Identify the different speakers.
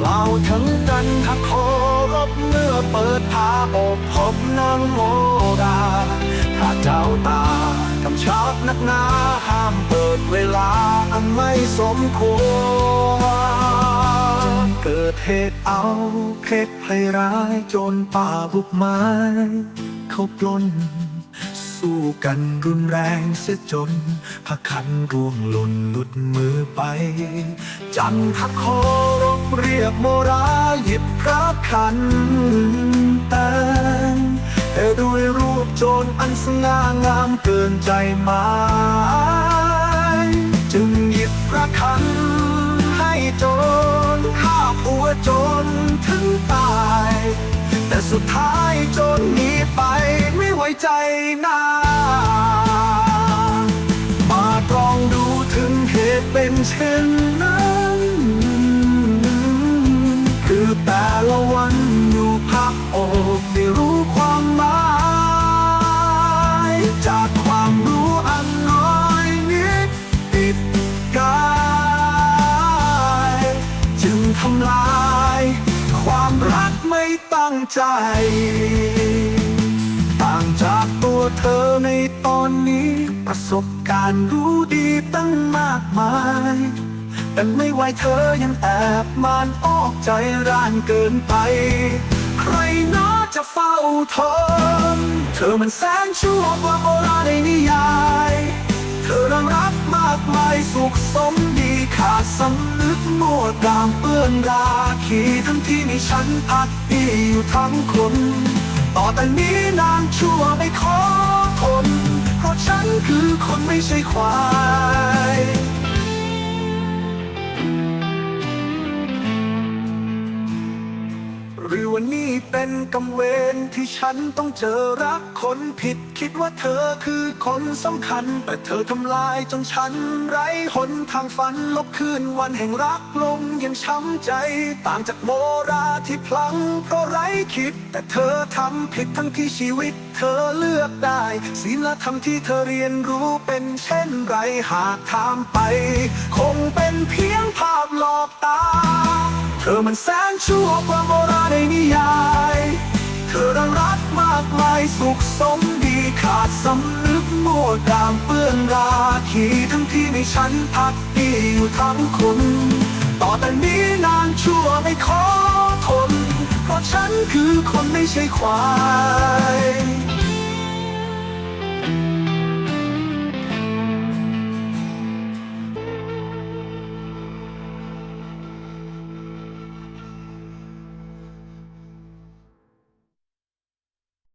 Speaker 1: กล่าถึงกันทักคารพเมื่อเปิดผาอกพบนางโมดาถ้าเจ้าตากำชับนักหนาห้ามเปิดเวลาอันไม่สมควร เกิดเหตุเอาเพชรให้ร้ายจรป่าบุกไม้เขาปล้น สู้กันรุนแรงเสียจนพระคันร่วงหล่นหลุดมือไป จันทักโครบ เรียกโมราหยิบพระคันแต่งแต่ด้วยรูปโจรอันสง่างามเกินใจหมายจึงหยิบพระคันให้โจรฆ่าผัวโจรถึงตาย แต่สุดท้ายโจรหนีไปไม่ไว้ใจนามาตรองดูถึงเหตุเป็นเช่นนั้น ตั้งใจ ต่างจากตัวเธอในตอนนี้ ประสบการณ์รู้ดีตั้งมากมาย แต่ไม่ไหวเธอยังแอบมานออกใจร้านเกินไป ใครน่าจะเฝ้าทนเธอมันแสนชั่วกว่าโบราณในนิยาย เธอรังรักมากมายสุขสมำนึกมัวดามเปื้อนราขีทั้งที่มีฉันพักดีอยู่ทั้งคน ต่อแต่นี้นางชั่วไม่ขอทนเพราะฉันคือคนไม่ใช่ควาย อวันนี้เป็นกำเวรที่ฉันต้องเจอรักคนผิด คิดว่าเธอคือคนสำคัญ แต่เธอทำลายจนฉันไร้หนทางฝันลบคืนวันแห่งรักลงยังช้ำใจ ต่างจากโมราที่พลังเพราะไร้คิด แต่เธอทำผิดทั้งที่ชีวิต เธอเลือกได้ศีลธรรมที่เธอเรียนรู้เป็นเช่นไรหากถามไป คงเป็นเพียงภาพหลอกตา อมันแสนชั่วกว่าโบราณในนิยาย เธอรังรักมากมายสุขสมดีขาดสำนึกมัวดามเปื้อนราขีทั้งที่ในฉันพักดีอยู่ทั้งคุณ ต่อแต่นี้นานชั่วไม่ขอทน เพราะฉันคือคนไม่ใช่ควาย